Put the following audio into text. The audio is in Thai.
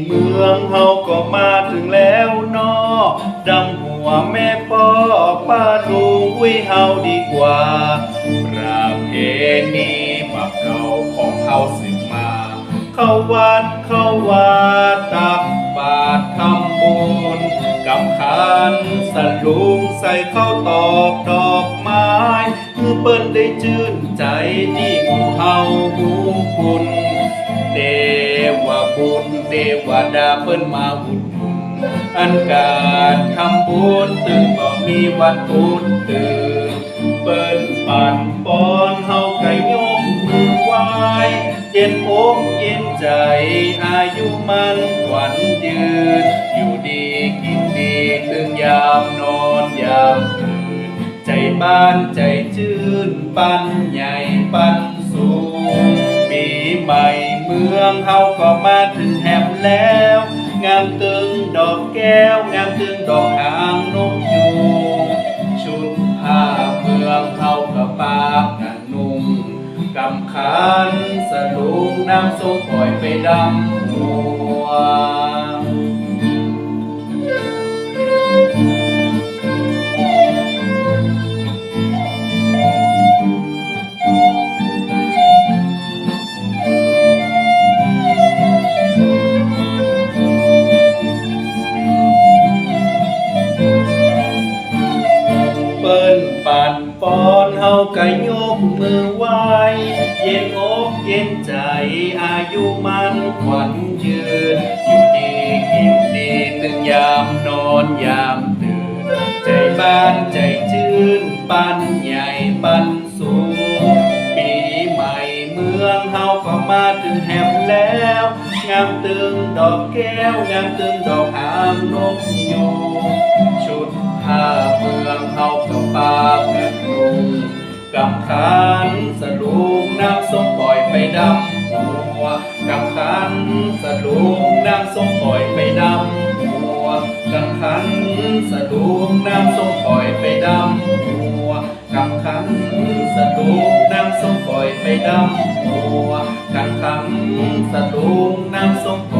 นเมืองเฮาก็มาถึงแล้วนอดำหัวแม่พ่อป้าลุงอุ้ยเฮาดีกว่า ประเพณีปับเก่าของเฮาสืบมา เข้าวัดเข้าวัดตักบาตรทำบุญกำคันสลุงใส่ข้าวตอกดอกไม้คือเปิ้นได้ชื่นใจที่หมู่เฮาผู้คุณเดวบุญ วดาเปิ้นมาอุดหนุนอันการทำบุญตึงก็มีวันพุธตื่นเปิ้นปั่นปอนเฮาไก่ยกมือไหวเย็นอกเย็นใจอายุมันขวัญยืนอยู่ดีกินดีตึงยามนอนยามตื่นใจบ้านใจชื่นปันใหญ่ปันสูงปีใหม่ มืองเฮาก็มาถึงแหมแล้ว งามตึงดอกแก้ว งามตึงดอกหางนกยูงชุดผ้าเมืองเฮาก็ปากกันนุ่งกำคันสลุงน้ำส้มปล่อยไปดำหัว ฮาก็ยกมือไหวเย็นอกเย็นใจอายุมันขวัญยืน อยู่ดีกินดีตึงยามนอนยามตื่น ใจบ้านใจชื่น ปันใหญ่ปันสูงปีใหม่เมืองเฮาก็มาถึงแหมแล้ว งามตึงดอกแก้ว งามตึงดอกหางนกยูงชุดผ้าเมืองเฮาก็ปาก กำขันสลุงน้ำส้มปล่อยไปดำหัวกำขันสลุงน้ำส้มปล่อยไปดำหัวกำขันสลุงน้ำส้มปล่อยไปดำหัวกำขันสลุงน้ำส้มปล่อยไปดำหัวกำขันสลุงน้ำส้มป